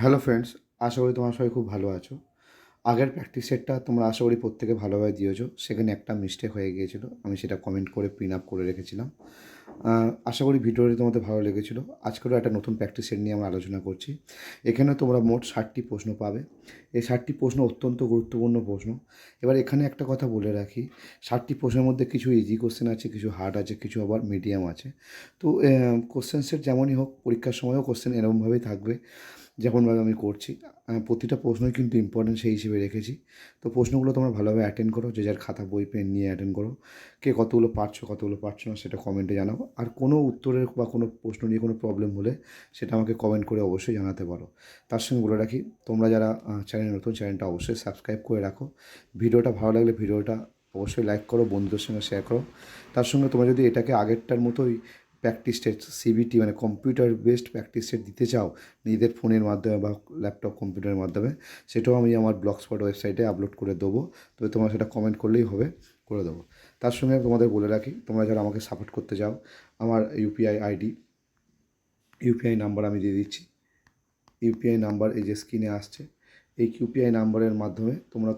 Hello friends আশা করি তোমরা সবাই খুব ভালো আছো। আগের প্র্যাকটিস সেটটা তোমরা আশা করি প্রত্যেকে ভালোভাবে দিয়েছ। সেখানে একটা মিস্টেক হয়ে গিয়েছিল, আমি সেটা কমেন্ট করে পিন আপ করে রেখেছিলাম। আশা করি ভিডিওটি তোমাদের ভালো লেগেছিলো। আজকেরও একটা নতুন প্র্যাকটিস সেট নিয়ে আমরা আলোচনা করছি। এখানে তোমরা মোট ষাটটি প্রশ্ন পাবে। এই ষাটটি প্রশ্ন অত্যন্ত গুরুত্বপূর্ণ প্রশ্ন। এবার এখানে একটা কথা বলে রাখি, ষাটটি প্রশ্নের মধ্যে কিছু ইজি কোশ্চেন আছে, কিছু হার্ড আছে, কিছু আবার মিডিয়াম আছে। তো কোশ্চেন সেট যেমনই হোক, পরীক্ষার সময়ও কোশ্চেন এরকমভাবেই থাকবে। যেমনভাবে আমি করছি প্রতিটা প্রশ্নই কিন্তু ইম্পর্টেন্ট সেই হিসেবে রেখেছি। তো প্রশ্নগুলো তোমরা ভালোভাবে অ্যাটেন্ড করো, যে যার খাতা, বই পেন নিয়ে অ্যাটেন্ড করো। কে কতগুলো পারছ কতগুলো পারছ না, সেটা কমেন্টে জানাব আর কোনো উত্তরের বা কোনো প্রশ্ন নিয়ে কোনো প্রবলেম হলে সেটা আমাকে কমেন্ট করে অবশ্যই জানাতে পারো। তার সঙ্গে বলে রাখি, তোমরা যারা চ্যানেল নতুন চ্যানেলটা অবশ্যই সাবস্ক্রাইব করে রাখো। ভিডিওটা ভালো লাগলে ভিডিওটা অবশ্যই লাইক করো, বন্ধুদের সঙ্গে শেয়ার করো। তার সঙ্গে তোমরা যদি এটাকে আগেরটার মতোই প্র্যাকটিস সেট সিবিটি মানে কম্পিউটার বেসড প্র্যাকটিস সেট দিতে চাও, নিজেদের ফোনের মাধ্যমে বা ল্যাপটপ কম্পিউটারের মাধ্যমে, সেটাও আমি আমার ব্লগ স্পট ওয়েবসাইটে আপলোড করে দেবো। তবে তোমরা সেটা কমেন্ট করলেই হবে, করে দেবো। তার সঙ্গে তোমাদের বলে রাখি, তোমরা যারা আমাকে সাপোর্ট করতে চাও, আমার ইউপিআই আইডি ইউপিআই নাম্বার আমি দিয়ে দিচ্ছি। ইউপিআই নাম্বার এই যে স্ক্রিনে আসছে, এই ইউপিআই নাম্বারের মাধ্যমে তোমরা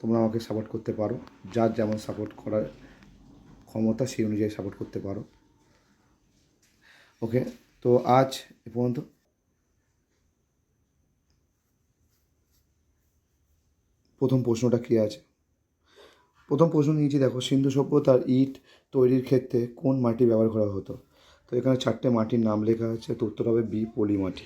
তোমরা আমাকে সাপোর্ট করতে পারো। যার যেমন সাপোর্ট করার ক্ষমতা, সেই অনুযায়ী সাপোর্ট করতে পারো। ওকে তো আজ এ পর্যন্ত। প্রথম প্রশ্নটা কী আছে? প্রথম প্রশ্ন নিয়েছি, দেখো, সিন্ধু সভ্যতার ইট তৈরির ক্ষেত্রে কোন মাটি ব্যবহার করা হতো? তো এখানে চারটে মাটির নাম লেখা আছে, তো উত্তর হবে বি, পলি মাটি।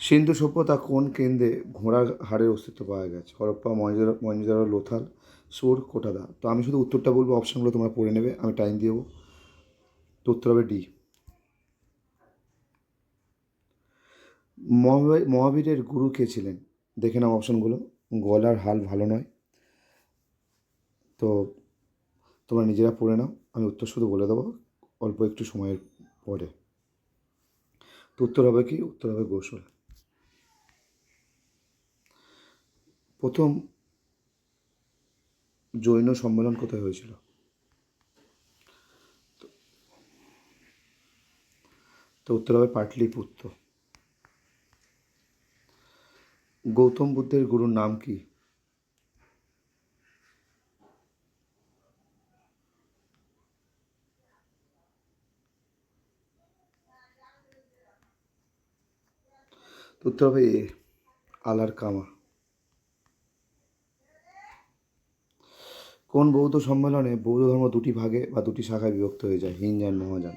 সিন্ধু সভ্যতা কোন কেন্দ্রে ঘোড়ার হাড়ের অস্তিত্ব পাওয়া গেছে? হরপ্পা মহেঞ্জোদারো মহেঞ্জোদারো লোথাল সুর কোটাদা তো আমি শুধু উত্তরটা বলব অপশানগুলো তোমরা পড়ে নেবে, আমি টাইম দেবো। তো উত্তর হবে ডি। মহাবীর, মহাবীরের গুরু কে ছিলেন? দেখে নাও অপশানগুলো গলার হাল ভালো নয়। তো তোমরা নিজেরা পড়ে নাও, আমি উত্তর শুধু বলে দেবো, অল্প একটু সময়ের পরে। তো উত্তর হবে কি? উত্তর হবে গোসল। প্রথম জৈন সম্মেলন কোথায় হয়েছিল? তো উত্তর হবে পাটলিপুত্র। গৌতম বুদ্ধের গুরুর নাম কি? উত্তর হবে আলার কামা কোন বৌদ্ধ সম্মেলনে বৌদ্ধ ধর্ম দুটি ভাগে বা দুটি শাখায় বিভক্ত হয়ে যায়? হিনজান মহাযান।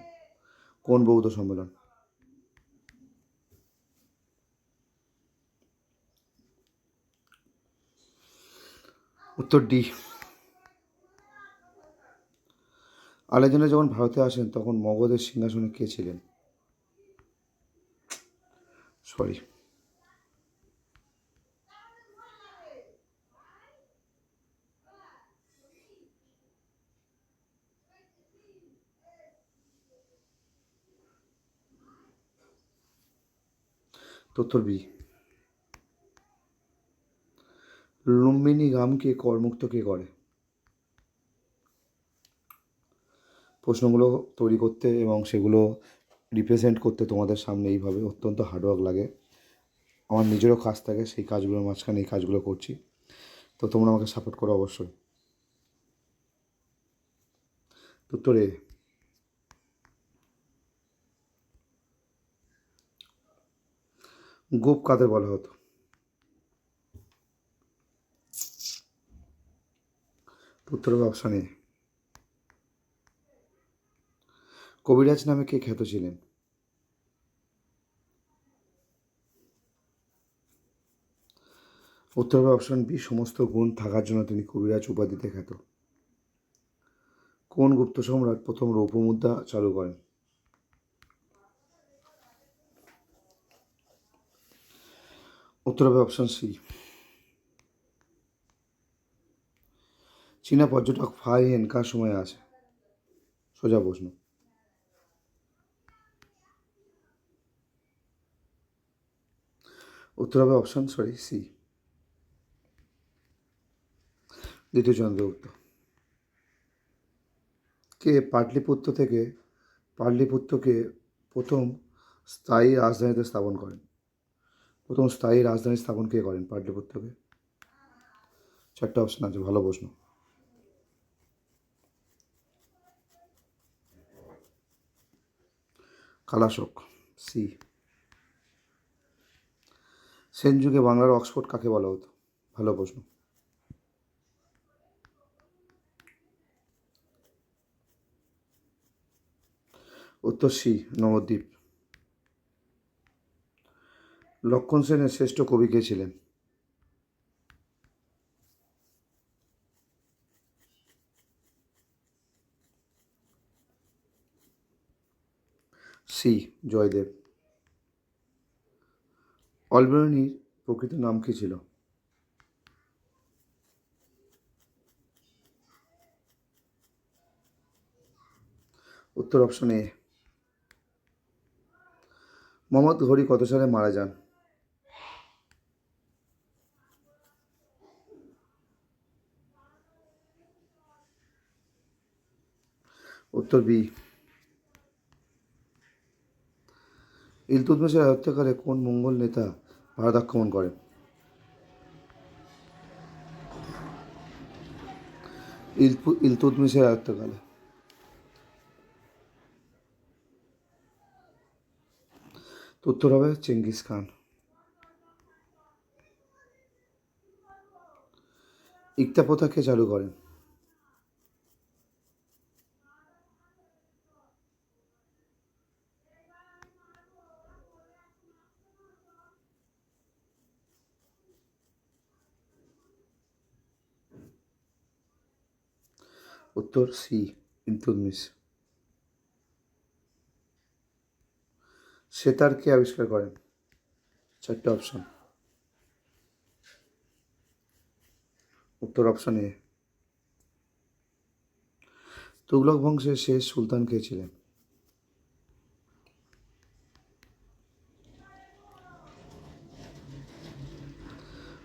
কোন বৌদ্ধ সম্মেলন? উত্তর ডি। আলেকজান্ডার যখন ভারতে আসেন, তখন মগধের সিংহাসনে কে ছিলেন? সরি। উত্তর বি লুম্বিনী গ্রামকে করমুক্ত কে করে? প্রশ্নগুলো তৈরি করতে এবং সেগুলো রিপ্রেজেন্ট করতে তোমাদের সামনে এইভাবে অত্যন্ত হার্ডওয়ার্ক লাগে। আমার নিজেরও কাজ থাকে, সেই কাজগুলোর মাঝখানে এই কাজগুলো করছি। তো তোমরা আমাকে সাপোর্ট করো অবশ্যই। উত্তরে গোপ কাদের বলা হতো? উত্তর অপশান এ কবিরাজ নামে কে খ্যাত ছিলেন? উত্তর অপশন বি, সমস্ত গুণ থাকার জন্য তিনি কবিরাজ উপাধিতে খ্যাত। কোন গুপ্ত সম্রাট প্রথম রৌপ্য মুদ্রা চালু করেন? উত্তর হবে অপশন সি চীনা পর্যটক ফাই হেন কার সময় আছে সোজা প্রশ্ন। উত্তর হবে অপশন সরি সি দ্বিতীয় চন্দ্রগুপ্ত কে পাটলিপুত্র থেকে, পাটলিপুত্রকে প্রথম স্থায়ী রাজধানীতে স্থাপন করেন? প্রথম স্থায়ী রাজধানী স্থাপন কে করেন? পাটলিপুত্রকে চারটে অপশন আছে, ভালো প্রশ্ন। কালাশোক সি সেন যুগে বাংলার অক্সফোর্ড কাকে বলা হতো? ভালো প্রশ্ন। উত্তর সি নবদ্বীপ। লক্ষণ সেনের শ্রেষ্ঠ কবি কে ছিলেন? সি, জয়দেব। অলবেরনির প্রকৃত নাম কি ছিল? উত্তর অপশন এ। মোহাম্মদ ঘড়ি কত সালে মারা যান? উত্তর বি। ইলতুৎমিশের আয়ত্তকালে কোন মঙ্গল নেতা ভারত আক্রমণ করেন ইলপু ইলতুৎমিশের আয়ত্তকালে উত্তর হবে চেঙ্গিস খান। ইকতা প্রথা কে চালু করেন। উত্তর সি ইলতুৎমিশ সেতার কে আবিষ্কার করেন চারটে অপশন উত্তর অপশন এ তুগলক বংশের শেষ সুলতান কে ছিলেন?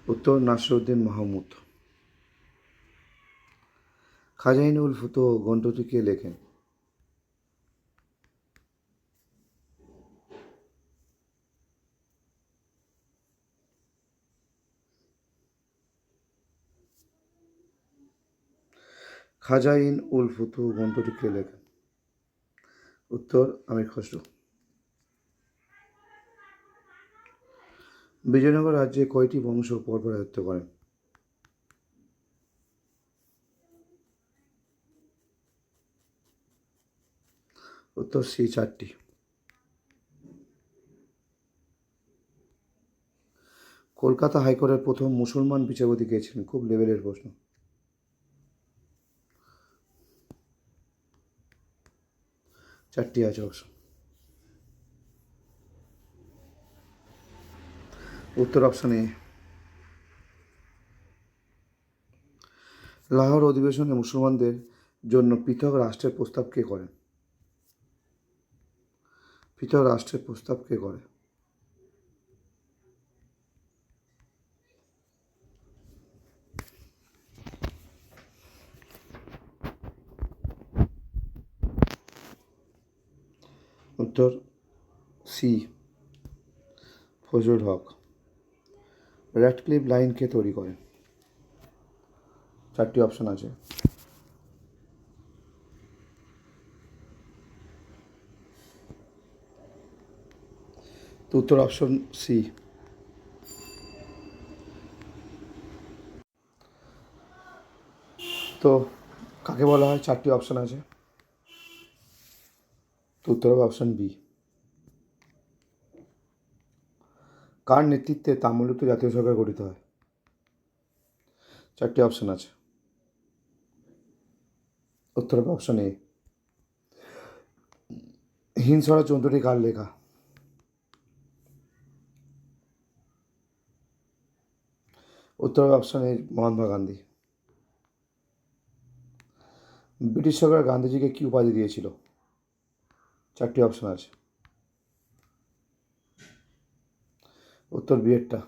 উত্তর নাসরুদ্দিন মাহমুদ। খাজাইনুল ফুতো গ্রন্থটি কে লেখেন খাজাইন উল ফুতু গ্রন্থটি কে লেখেন। উত্তর, আমির খসরু। বিজয়নগর রাজ্যে কয়টি বংশ পরপর রাজত্ব করেন? উত্তর সি চারটি। কলকাতা হাইকোর্টের প্রথম মুসলমান বিচারপতি কে ছিলেন? খুব লেভেলের প্রশ্ন। চারটি আছে অপশন উত্তর অপশন লাহোর অধিবেশনে মুসলমানদের জন্য পৃথক রাষ্ট্রের প্রস্তাব কে করেন? পৃথক রাষ্ট্রের প্রস্তাব কে করে। উত্তর C, Fazlul Haq. Radcliffe line কে তৈরি করে। চারটি অপশন আছে। তো উত্তর অপশন সি। তো কাকে বলা হয়? চারটি অপশন আছে। তো উত্তর হবে অপশন বি। কার নেতৃত্বে তামিলনাড়ু জাতীয় সরকার গঠিত হয়? চারটি অপশন আছে। উত্তর হবে অপশন এ। হিংসরা চন্দ্রটি কার লেখা? উত্তর অপশন মহাত্মা গান্ধী। ব্রিটিশ সরকার গান্ধীজিকে কী উপাধি দিয়েছিল? চারটি অপশন আছে। উত্তর বিয়েরটা।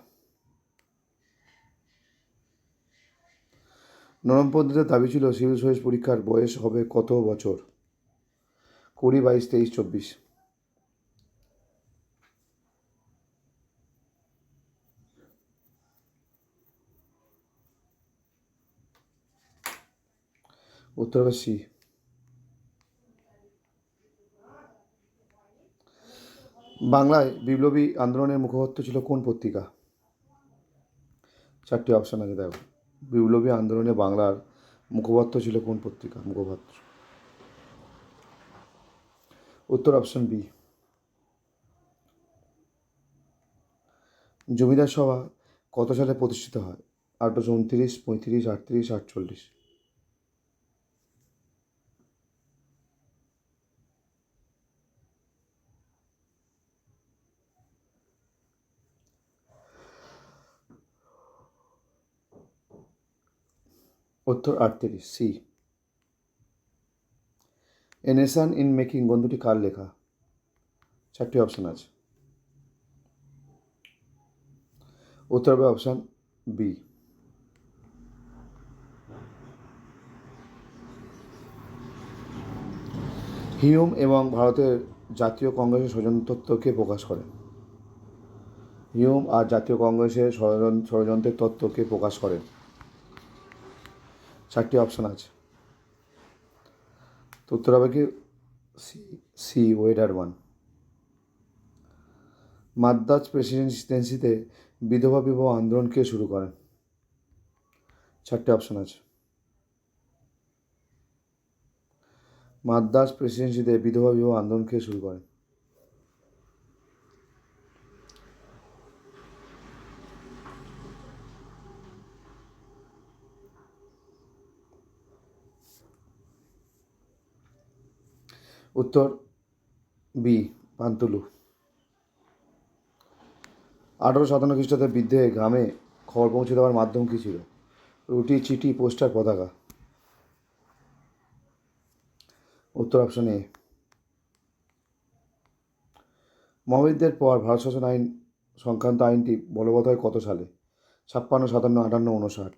নরমপন্থীদের দাবি ছিল, সিভিল সার্ভিস পরীক্ষার বয়স হবে কত বছর? কুড়ি, বাইশ, তেইশ, চব্বিশ। উত্তর হবে সি বাংলায় বিপ্লবী আন্দোলনের মুখপাত্র ছিল কোন পত্রিকা? চারটি অপশান আছে দেখো। বিপ্লবী আন্দোলনে বাংলার মুখপাত্র ছিল কোন পত্রিকা? মুখপাত্র। উত্তর অপশন বি জমিদার সভা কত সালে প্রতিষ্ঠিত হয়? আঠারোশো উনত্রিশ, পঁয়ত্রিশ, আটত্রিশ, আটচল্লিশ। উত্তর আটত্রিশ, C. A nation in making গ্রন্থটি কার লেখা? চারটি অপশান আছে। উত্তর হবে অপশন বি। হিউম এবং ভারতের জাতীয় কংগ্রেসের ষড়যন্ত্রকে প্রকাশ করেন হিউম আর জাতীয় কংগ্রেসের ষড়যন- ষড়যন্ত্রের তত্ত্বকে প্রকাশ করেন চারটি অপশান আছে। তো উত্তর হবে কি? সি সি ওয়েডার ওয়ান মাদ্রাজ প্রেসিডেন্সিতে বিধবা বিবাহ আন্দোলন কে শুরু করেন? চারটে অপশন আছে। মাদ্রাজ প্রেসিডেন্সিতে বিধবা বিবাহ আন্দোলন কে শুরু করেন? উত্তর বি, পান্তুলু। আঠারো সাতান্ন খ্রিস্টাব্দে বৃদ্ধে গ্রামে খবর পৌঁছে দেওয়ার মাধ্যম কী ছিল? রুটি, চিঠি, পোস্টার, পতাকা। উত্তর অপশন এ। মহাবিদ্যের পর ভারত শাসন আইন সংক্রান্ত আইনটি বলবৎ হয় কত সালে? ছাপ্পান্ন, সাতান্ন, আটান্ন উনষাট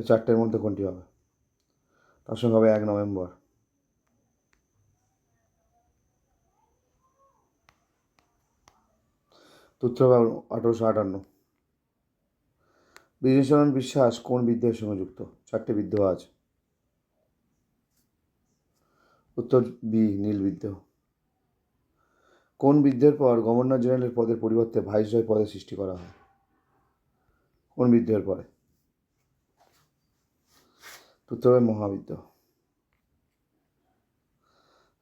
চারটের মধ্যে কোনটি হবে? তার সঙ্গে হবে এক নভেম্বর। তো উত্তর আঠারোশো আটান্ন। বিজয়চরণ বিশ্বাস কোন বিদ্রোহের সঙ্গে যুক্ত? চারটে বিদ্রোহ আছে উত্তর বি, নীল বিদ্রোহ কোন বিদ্রোহের পর গভর্নর জেনারেলের পদের পরিবর্তে ভাইসরয় পদের সৃষ্টি করা হয়? কোন বিদ্রোহের পরে? উত্তর হবে মহাবিদ্রোহ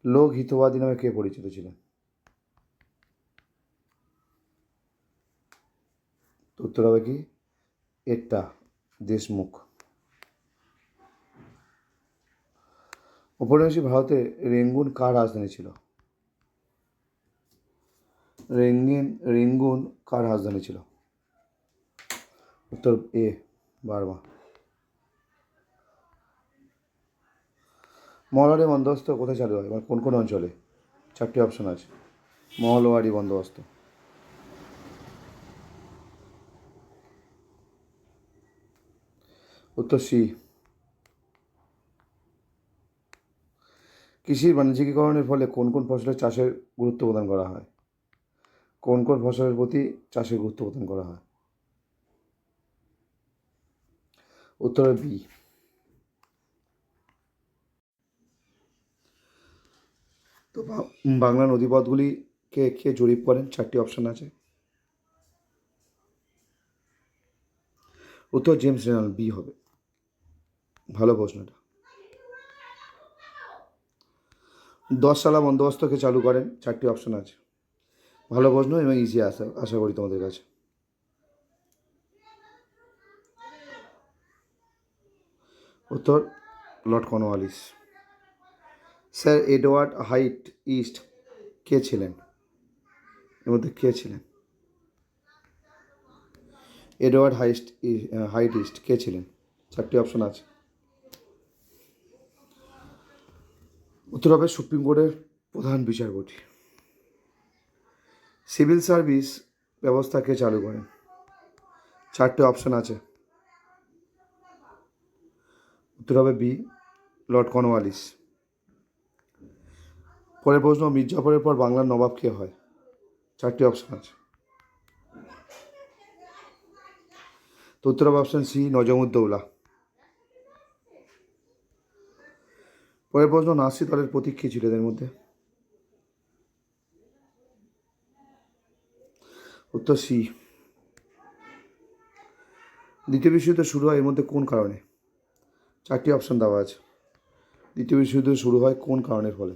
লোক হিতবাদী নামে কে পরিচিত ছিলেন তো উত্তর কি? এটা দেশমুখ। উপনিবেশী ভারতে রেঙ্গুন কার রাজধানী ছিল? রেঙ্গিন, রেঙ্গুন কার রাজধানী ছিল? উত্তর এ বার্মা মহলওয়ারি বন্দোবস্ত কোথায় চালু হয়? মানে কোন কোন অঞ্চলে? চারটি অপশন আছে। মহলওয়ারি বন্দোবস্ত। উত্তর কৃষির বাণিজ্যিকীকরণের ফলে কোন কোন ফসলের চাষের গুরুত্ব প্রদান করা হয়? কোন কোন ফসলের প্রতি চাষের গুরুত্ব প্রদান করা হয়? উত্তরে বি। তো বাংলা নদীপথগুলিকে কে জরিপ করেন? চারটি অপশন আছে। উত্তর জেমস রেনাল বি হবে। ভালো প্রশ্নটা। দশ সালা বন্দোবস্তকে চালু করেন, চারটি অপশন আছে। ভালো প্রশ্ন এবং ইজি আশা আশা করি তোমাদের কাছে। উত্তর, Lord Cornwallis. Sir Edward Hyde East কে ছিলেন? এর মধ্যে কে ছিলেন? এডওয়ার্ড হাইস্ট, হাইট ইস্ট কে ছিলেন? চারটি অপশন আছে। উত্তর হবে সুপ্রিম কোর্টের প্রধান বিচারপতি। সিভিল সার্ভিস ব্যবস্থাকে চালু করেন। চারটে অপশন আছে। উত্তর হবে বি, লর্ড কর্নওয়ালিস। পরের প্রশ্ন মির্জাফরের পর বাংলার নবাব কে হয়? চারটি অপশন আছে। তো উত্তর হবে অপশন সি, নজমুদ্দৌলা। পরের প্রশ্ন নাসি দলের প্রতীক ছিল এদের মধ্যে? উত্তর সি। দ্বিতীয় বিশ্বযুদ্ধ শুরু হয় এর মধ্যে কোন কারণে? চারটি অপশন দেওয়া আছে। দ্বিতীয় বিশ্বযুদ্ধ শুরু হয় কোন কারণের ফলে?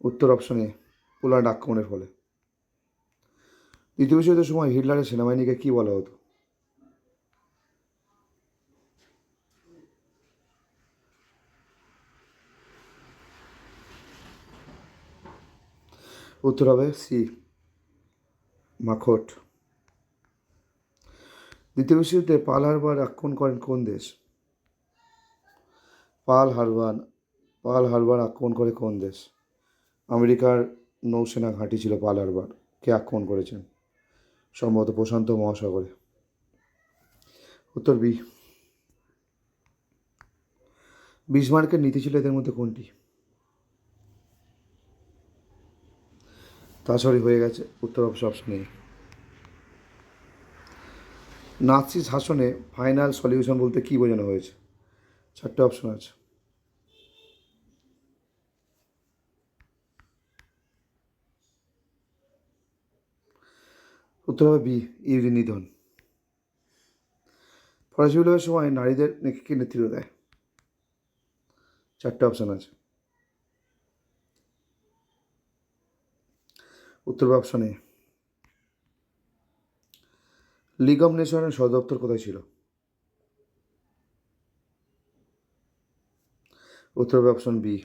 উত্তর অপশনে পোল্যান্ড আক্রমণের ফলে। দ্বিতীয় বিশ্বযুদ্ধের সময় হিটলারের সেনাবাহিনীকে কী বলা হতো? উত্তর হবে সি মাখট দ্বিতীয় বিশ্বযুদ্ধে পাল হারবার আক্রমণ করেন কোন দেশ? পাল হারবার পাল হারবার আক্রমণ করে কোন দেশ? আমেরিকার নৌসেনা ঘাঁটি ছিল পাল হারবার। কে আক্রমণ করেছেন? সম্ভবত প্রশান্ত মহাসাগরে। উত্তর বি। বিসমার্কের নীতি ছিল এদের মধ্যে কোনটি? তাছাড়াই হয়ে গেছে উত্তর অপশ অপশন এ নাৎসি শাসনে ফাইনাল সলিউশন বলতে কী বোঝানো হয়েছে? চারটে অপশন আছে। উত্তর হবে বি ইউরি নিধন। ফরাসি বিপ্লবের সময় নারীদের নেতৃত্ব দেয়? চারটে অপশন আছে। উত্তর অপশন লিগ অফ নেশনের সদর দপ্তর কোথায় ছিল? উত্তর অপশন বি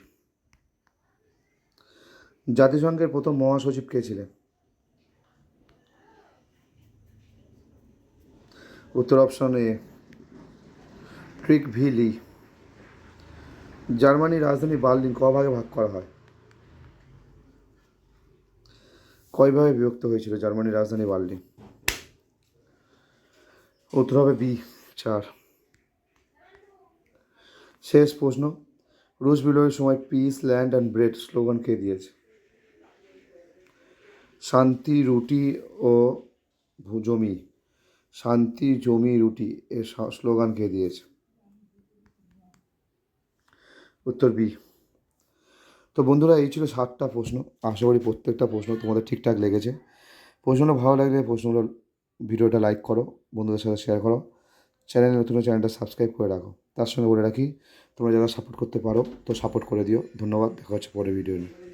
জাতিসংঘের প্রথম মহাসচিব কে ছিলেন? উত্তর option A Trygve Lie জার্মানির রাজধানী বার্লিন ক ভাগে ভাগ করা হয়। কয় ভাগে বিভক্ত হয়েছিল জার্মানির রাজধানী বার্লিন উত্তর হবে বি, চার। শেষ প্রশ্ন, রুশ বিপ্লবের সময় peace, land and bread slogan কে দিয়েছে? শান্তি, রুটি ও জমি। শান্তি, জমি, রুটি এর স্লোগান কে দিয়েছে? উত্তর বি। তো বন্ধুরা, এই ছিল সাতটা প্রশ্ন। আশা করি প্রত্যেকটা প্রশ্ন তোমাদের ঠিকঠাক লেগেছে। প্রশ্নগুলো ভালো লাগলে প্রশ্নগুলো ভিডিওটা লাইক করো, বন্ধুদের সাথে শেয়ার করো। চ্যানেল নতুন চ্যানেলটা সাবস্ক্রাইব করে রাখো। তার সঙ্গে বলে রাখি, তোমরা যারা সাপোর্ট করতে পারো, তো সাপোর্ট করে দিও। ধন্যবাদ, দেখা হচ্ছে পরের ভিডিও নিয়ে।